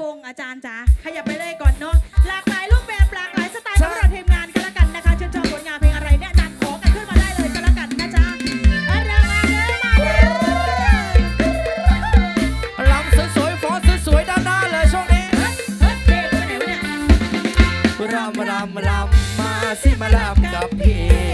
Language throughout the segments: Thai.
บงอาจารย์จ๋าขยับไปเลยก่อนเนาะหลากหลายรูปแบบหลากหลายสไตล์ของเราทีมงานกันละกันนะคะเชิญชมผลงานเพลงอะไรแนะนำขอกันขึ้นมาได้เลยกันละกันนะจ๊ะเาเรามาเลยมาเลยลำสวยๆฟ้อนสวยๆด้านหน้าเลยช่วงนี้รำรำรำมาสิมาลำกับพี่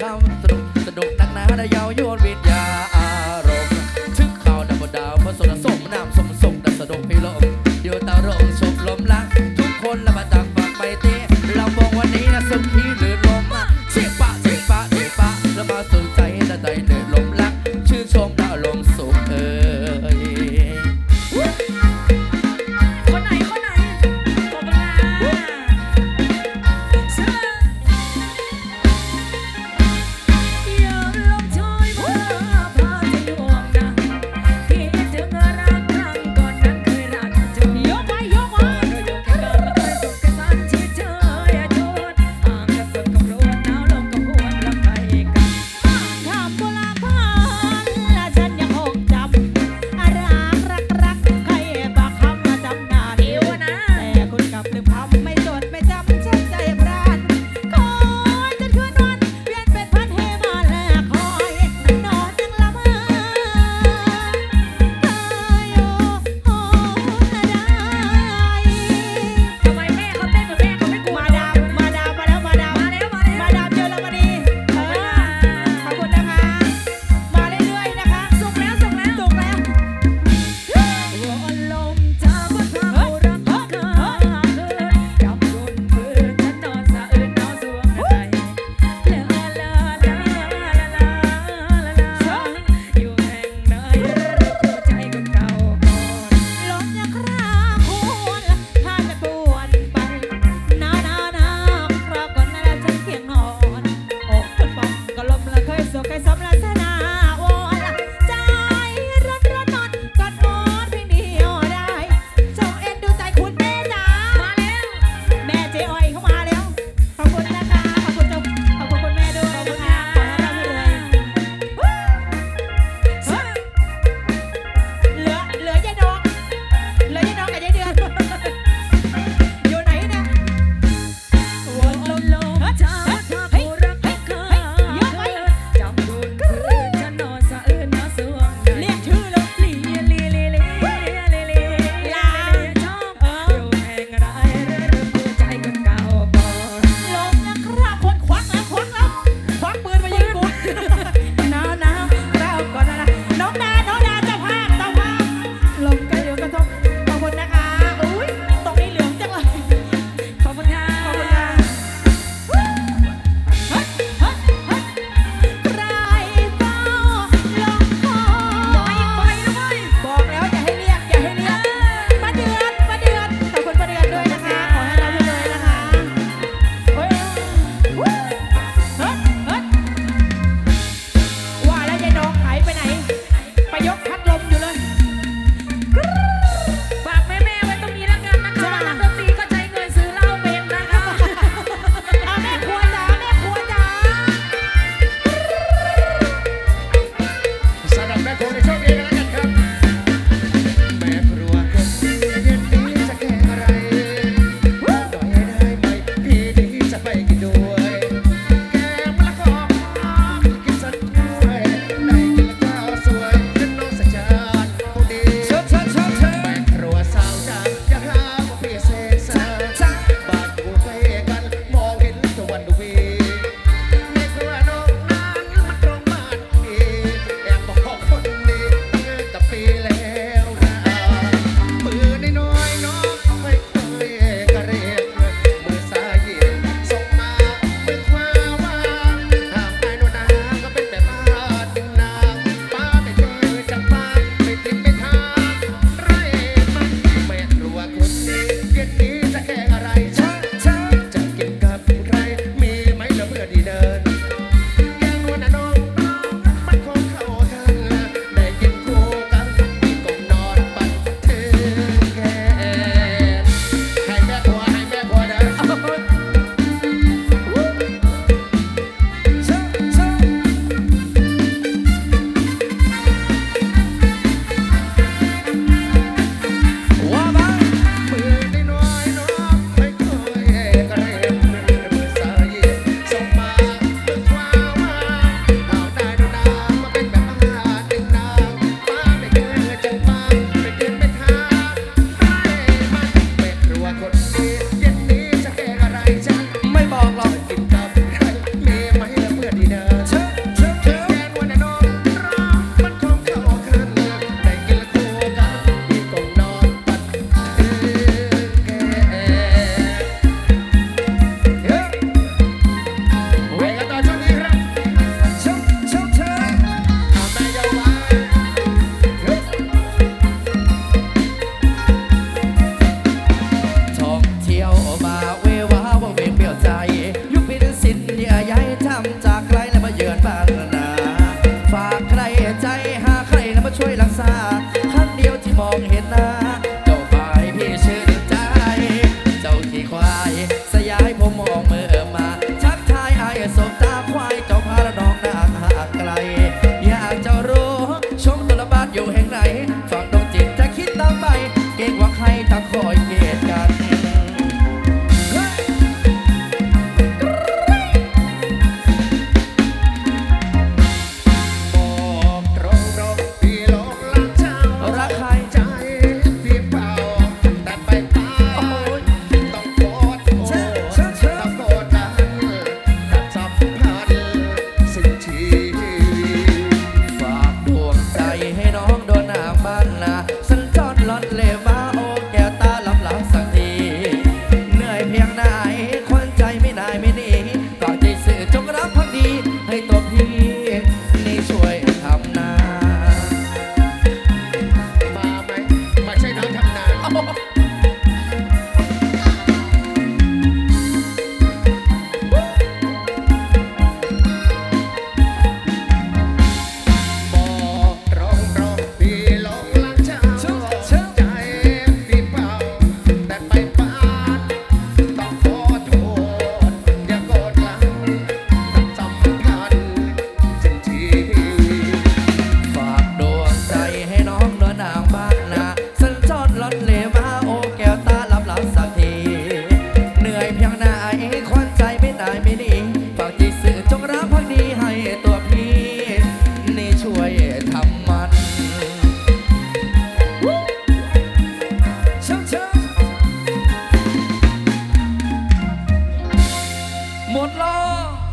เข้าสนุกะดุกนักหนาได้ยาวยวนวิทย